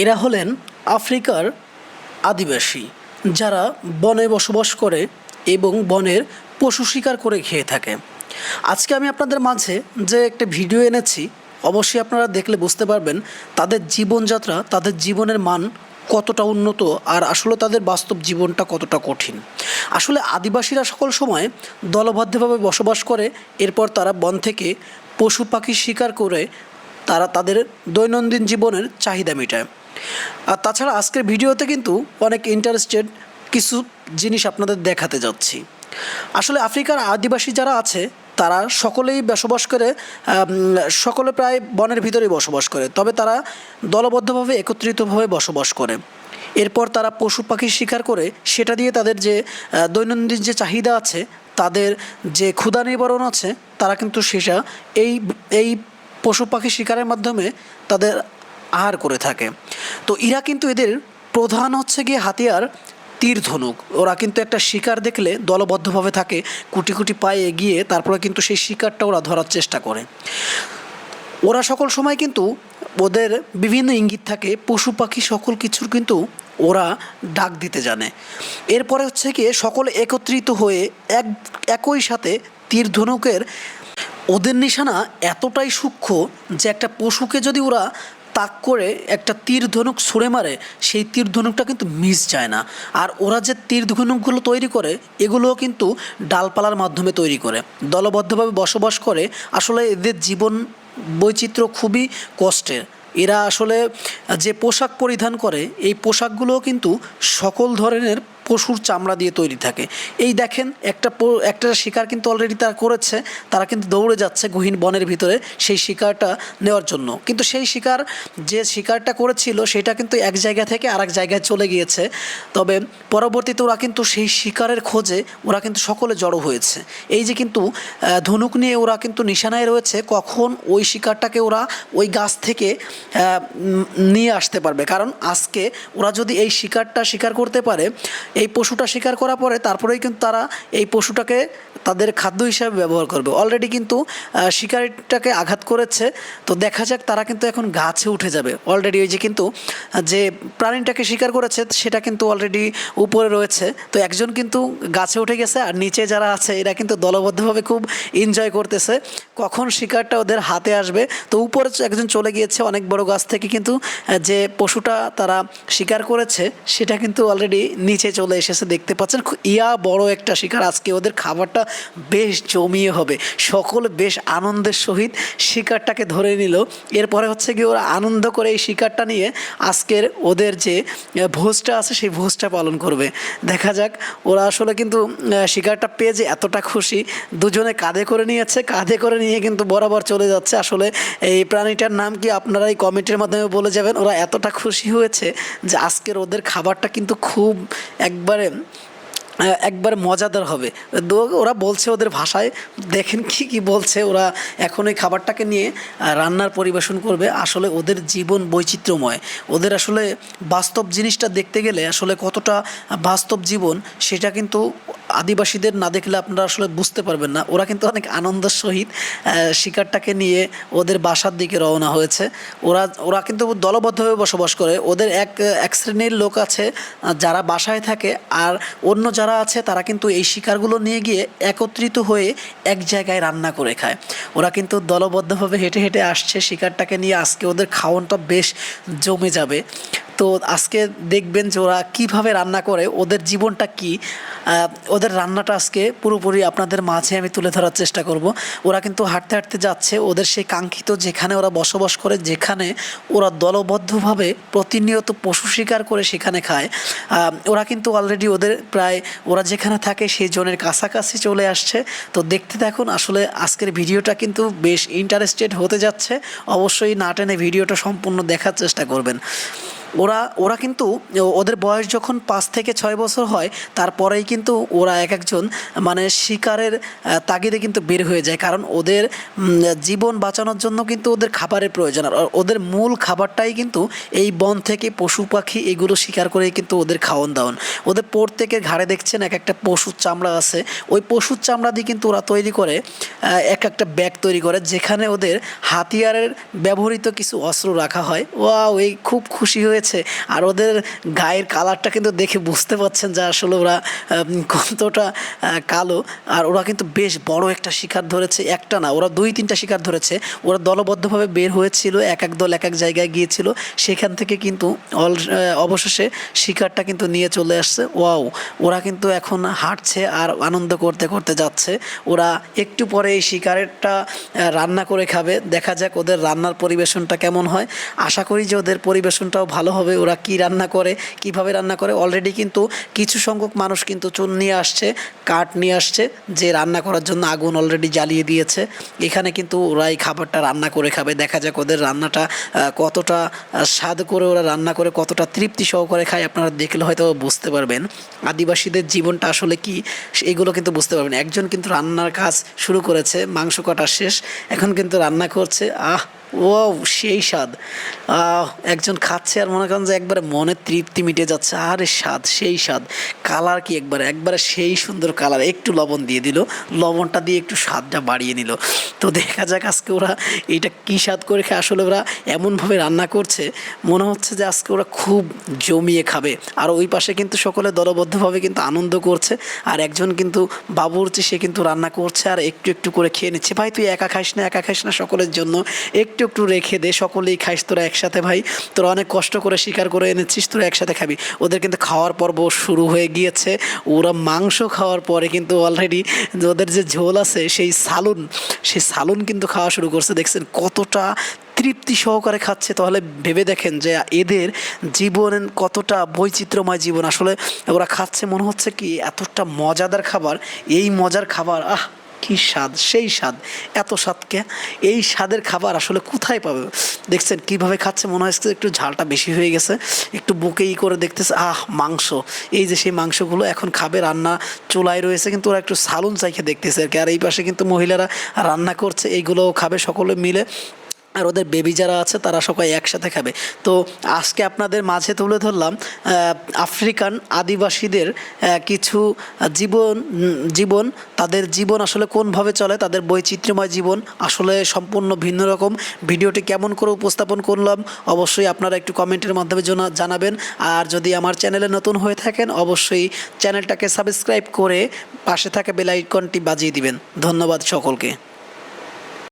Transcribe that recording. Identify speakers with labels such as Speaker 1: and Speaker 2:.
Speaker 1: এরা হলেন আফ্রিকার আদিবাসী, যারা বনে বসবাস করে এবং বনের পশু শিকার করে খেয়ে থাকে। আজকে আমি আপনাদের মাঝে যে একটা ভিডিও এনেছি, অবশ্যই আপনারা দেখলে বুঝতে পারবেন তাদের জীবনযাত্রা, তাদের জীবনের মান কতটা উন্নত আর আসলে তাদের বাস্তব জীবনটা কতটা কঠিন। আসলে আদিবাসীরা সকল সময় দলবদ্ধভাবে বসবাস করে, এরপর তারা বন থেকে পশু পাখি শিকার করে তারা তাদের দৈনন্দিন জীবনের চাহিদা মেটায়। আর তাছাড়া আজকের ভিডিওতে কিন্তু অনেক ইন্টারেস্টেড কিছু জিনিস আপনাদের দেখাতে যাচ্ছি। আসলে আফ্রিকার আদিবাসী যারা আছে, তারা সকলেই বসবাস করে সকলে প্রায় বনের ভিতরেই বসবাস করে। তবে তারা দলবদ্ধভাবে, একত্রিতভাবে বসবাস করে। এরপর তারা পশু পাখি শিকার করে, সেটা দিয়ে তাদের যে দৈনন্দিন যে চাহিদা আছে, তাদের যে ক্ষুধা নিবারণ আছে, তারা কিন্তু সেটা এই এই পশু পাখি শিকারের মাধ্যমে তাদের আহার করে থাকে। তো এরা কিন্তু এদের প্রধান হচ্ছে গিয়ে হাতিয়ার তীর ধনুক ওরা কিন্তু একটা শিকার দেখলে দলবদ্ধভাবে থাকে, কুটি কুটি পায়ে এগিয়ে তারপরে কিন্তু সেই শিকারটা ওরা ধরার চেষ্টা করে। ওরা সকল সময় কিন্তু ওদের বিভিন্ন ইঙ্গিত থাকে, পশু পাখি সকল কিছুর কিন্তু ওরা ডাক দিতে জানে। এরপরে হচ্ছে কি সকলে একত্রিত হয়ে এক, একই সাথে তীর ধনুকের ওদের নিশানা এতটাই সূক্ষ্ম যে একটা পশুকে যদি ওরা তাক করে একটা তীর ধনুক ছুঁড়ে মারে, সেই তীর ধনুকটা কিন্তু মিস যায় না। আর ওরা যে তীর ধনুকগুলো তৈরি করে, এগুলোও কিন্তু ডালপালার মাধ্যমে তৈরি করে। দলবদ্ধভাবে বসবাস করে, আসলে এদের জীবন বৈচিত্র্য খুবই কষ্টের। এরা আসলে যে পোশাক পরিধান করে, এই পোশাকগুলোও কিন্তু সকল ধরনের পশুর চামড়া দিয়ে তৈরি থাকে। এই দেখেন, একটা একটা শিকার কিন্তু অলরেডি তারা করেছে, তারা কিন্তু দৌড়ে যাচ্ছে গহীন বনের ভিতরে সেই শিকারটা নেওয়ার জন্য। কিন্তু সেই শিকার যে শিকারটা করেছিল, সেটা কিন্তু এক জায়গা থেকে আরেক জায়গায় চলে গিয়েছে। তবে পরবর্তীতে ওরা কিন্তু সেই শিকারের খোঁজে ওরা কিন্তু সকলে জড়ো হয়েছে। এই যে কিন্তু ধনুক নিয়ে ওরা কিন্তু নিশানায় রয়েছে, কখন ওই শিকারটাকে ওরা ওই গাছ থেকে নিয়ে আসতে পারবে। কারণ আজকে ওরা যদি এই শিকারটা শিকার করতে পারে এই পশুটা শিকার করার পরে তারপরেই কিন্তু তারা এই পশুটাকে তাদের খাদ্য হিসাবে ব্যবহার করবে। অলরেডি কিন্তু শিকারিটাকে আঘাত করেছে। তো দেখা যাক তারা কিন্তু এখন গাছে উঠে যাবে। অলরেডি ওই যে কিন্তু, যে প্রাণীটাকে শিকার করেছে, সেটা কিন্তু অলরেডি উপরে রয়েছে। তো একজন কিন্তু গাছে উঠে গেছে আর নিচে যারা আছে, এরা কিন্তু দলবদ্ধভাবে খুব এনজয় করতেছে। কখন শিকারটা ওদের হাতে আসবে? তো উপরে একজন চলে গিয়েছে, অনেক বড় গাছ থেকে কিন্তু যে পশুটা তারা শিকার করেছে, সেটা কিন্তু অলরেডি নিচে চলে এসেছে, দেখতে পাচ্ছেন ইয়া বড় একটা শিকার। আজকে ওদের খাবারটা বেশ জমিয়ে হবে। সকল বেশ আনন্দের সহিত শিকারটাকে ধরে নিল। এরপরে হচ্ছে কি ওরা আনন্দ করে এই শিকারটা নিয়ে আজকের ওদের যে ভোজটা আছে, সেই ভোজটা পালন করবে। দেখা যাক, ওরা আসলে কিন্তু শিকারটা পেয়ে যে এতটা খুশি, দুজনে কাঁধে করে নিয়েছে, কাঁধে করে নিয়ে কিন্তু বরাবর চলে যাচ্ছে। আসলে এই প্রাণীটার নাম কি আপনারা এই কমেন্টের মাধ্যমে বলে যাবেন। ওরা এতটা খুশি হয়েছে যে আজকের ওদের খাবারটা কিন্তু খুব একবারে একবার মজাদার হবে। ওরা বলছে ওদের ভাষায়, দেখেন কি কি বলছে ওরা। এখন ওই খাবারটাকে নিয়ে রান্নার পরিবেশন করবে। আসলে ওদের জীবন বৈচিত্র্যময়। ওদের আসলে বাস্তব জিনিসটা দেখতে গেলে আসলে কতটা বাস্তব জীবন, সেটা কিন্তু আদিবাসীদের না দেখলে আপনারা আসলে বুঝতে পারবেন না। ওরা কিন্তু অনেক আনন্দের সহিত শিকারটাকে নিয়ে ওদের বাসার দিকে রওনা হয়েছে। ওরা ওরা কিন্তু দলবদ্ধভাবে বসবাস করে। ওদের এক এক শ্রেণির লোক আছে যারা বাসায় থাকে আর অন্য যারা আছে, তারা কিন্তু এই শিকারগুলো নিয়ে গিয়ে একত্রিত হয়ে এক জায়গায় রান্না করে খায়। ওরা কিন্তু দলবদ্ধভাবে হেঁটে হেঁটে আসছে। শিকারটাকে নিয়ে আজকে ওদের খাওয়ানটা বেশ জমে যাবে। তো আজকে দেখবেন যে ওরা কীভাবে রান্না করে, ওদের জীবনটা কি ওদের রান্নাটা আজকে পুরোপুরি আপনাদের মাঝে আমি তুলে ধরার চেষ্টা করব। ওরা কিন্তু হাঁটতে হাঁটতে যাচ্ছে, ওদের সেই কাঙ্ক্ষিত যেখানে ওরা বসবাস করে, যেখানে ওরা দলবদ্ধভাবে প্রতিনিয়ত পশু শিকার করে সেখানে খায়। ওরা কিন্তু অলরেডি ওদের প্রায়, ওরা যেখানে থাকে সেই জনের কাছাকাছি চলে আসছে। তো দেখতে দেখুন আসলে আজকের ভিডিওটা কিন্তু বেশ ইন্টারেস্টেড হতে যাচ্ছে। অবশ্যই না টেনে ভিডিওটা সম্পূর্ণ দেখার চেষ্টা করবেন। ওরা ওরা কিন্তু, ওদের বয়স যখন পাঁচ থেকে ছয় বছর হয়, তারপরেই কিন্তু ওরা এক একজন মানে শিকারের তাগিদে কিন্তু বের হয়ে যায়। কারণ ওদের জীবন বাঁচানোর জন্য কিন্তু ওদের খাবারের প্রয়োজন। আর ওদের মূল খাবারটাই কিন্তু এই বন থেকে পশু পাখি এগুলো শিকার করেই কিন্তু ওদের খাওয়ান দাওয়ান। ওদের প্রত্যেকের ঘাড়ে দেখছেন এক একটা পশুর চামড়া আছে। ওই পশুর চামড়া দিয়ে কিন্তু ওরা তৈরি করে এক একটা ব্যাগ তৈরি করে, যেখানে ওদের হাতিয়ারের ব্যবহৃত কিছু অস্ত্র রাখা হয়। ওয়াও, এই খুব খুশি হয়ে হয়েছে আর ওদের গায়ের কালারটা কিন্তু দেখে বুঝতে পারছেন যে আসলে ওরা কতটা কালো। আর ওরা কিন্তু বেশ বড় একটা শিকার ধরেছে। একটা না, ওরা দুই তিনটা শিকার ধরেছে। ওরা দলবদ্ধভাবে বের হয়েছিল, এক এক দল, এক এক জায়গায় গিয়েছিল। সেখান থেকে কিন্তু অল অবশেষে শিকারটা কিন্তু নিয়ে চলে আসছে। ওয়াও, ওরা কিন্তু এখন হাঁটছে আর আনন্দ করতে করতে যাচ্ছে। ওরা একটু পরে এই শিকারেরটা রান্না করে খাবে। দেখা যাক ওদের রান্নার পরিবেশনটা কেমন হয়। আশা করি যে ওদের পরিবেশনটাও ভালো হবে ওরা কি রান্না করে, কীভাবে রান্না করে। অলরেডি কিন্তু কিছু সংখ্যক মানুষ কিন্তু চুন নিয়ে আসছে, কাঠ নিয়ে আসছে, যে রান্না করার জন্য আগুন অলরেডি জ্বালিয়ে দিয়েছে। এখানে কিন্তু ওরা এই খাবারটা রান্না করে খাবে। দেখা যাক ওদের রান্নাটা কতটা স্বাদ করে ওরা রান্না করে, কতটা তৃপ্তি সহকারে খায়। আপনারা দেখলে হয়তো বুঝতে পারবেন আদিবাসীদের জীবনটা আসলে কি, এগুলো কিন্তু বুঝতে পারবেন। একজন কিন্তু রান্নার কাজ শুরু করেছে, মাংস কাটা শেষ, এখন কিন্তু রান্না করছে। আহ! ও সেই স্বাদ। একজন খাচ্ছে আর মনে করেন যে একবারে মনে তৃপ্তি মিটে যাচ্ছে। আরে স্বাদ, সেই স্বাদ। কালার কি একবারে? একবারে সেই সুন্দর কালার। একটু লবণ দিয়ে দিল। লবণটা দিয়ে একটু স্বাদটা বাড়িয়ে নিল। তো দেখা যাক আজকে ওরা এটা কী স্বাদ করে খায়। আসলে ওরা এমনভাবে রান্না করছে, মনে হচ্ছে যে আজকে ওরা খুব জমিয়ে খাবে। আর ওই পাশে কিন্তু সকলে দলবদ্ধভাবে কিন্তু আনন্দ করছে। আর একজন কিন্তু বাবুর্চি সে কিন্তু রান্না করছে। আর একটু একটু করে খেয়ে নিচ্ছে। ভাই, তুই একা খাইস না? একা খাইস না সকলের জন্য? একটু একটু একটু রেখে দে, সকলেই খাইস, তোরা একসাথে ভাই। তোরা অনেক কষ্ট করে শিকার করে এনেছিস, তোরা একসাথে খাবি। ওদের কিন্তু খাওয়ার পর্ব শুরু হয়ে গিয়েছে। ওরা মাংস খাওয়ার পরে কিন্তু অলরেডি ওদের যে ঝোল আছে, সেই সালুন সেই সালুন কিন্তু খাওয়া শুরু করছে। দেখছেন কতটা তৃপ্তি সহকারে খাচ্ছে। তাহলে ভেবে দেখেন যে এদের জীবন কতটা বৈচিত্র্যময় জীবন। আসলে ওরা খাচ্ছে, মনে হচ্ছে কি, এতটা মজাদার খাবার। এই মজার খাবার, আহ! কি স্বাদ, সেই স্বাদ, এত স্বাদকে এই স্বাদের খাবার আসলে কোথায় পাবে? দেখছেন কীভাবে খাচ্ছে, মনে হয় একটু ঝালটা বেশি হয়ে গেছে, একটু বুকেই করে দেখতেছে, আহ, মাংস। এই যে সেই মাংসগুলো এখন খাবে, রান্না চুলায় রয়েছে, কিন্তু ওরা একটু সালুন চাইখে দেখতেছে আর কি। আর এই পাশে কিন্তু মহিলারা রান্না করছে, এইগুলোও খাবে সকলে মিলে। আর ওদের বেবি যারা আছে, তারা সবাই একসাথে খাবে। তো আজকে আপনাদের মাঝে তুলে ধরলাম আফ্রিকান আদিবাসীদের কিছু জীবন জীবন, তাদের জীবন আসলে কোনভাবে চলে, তাদের বৈচিত্র্যময় জীবন আসলে সম্পূর্ণ ভিন্ন রকম। ভিডিওটি কেমন করে উপস্থাপন করলাম, অবশ্যই আপনারা একটু কমেন্টের মাধ্যমে জানাবেন। আর যদি আমার চ্যানেলে নতুন হয়ে থাকেন, অবশ্যই চ্যানেলটাকে সাবস্ক্রাইব করে পাশে থাকা বেল আইকনটি বাজিয়ে দিবেন। ধন্যবাদ সকলকে।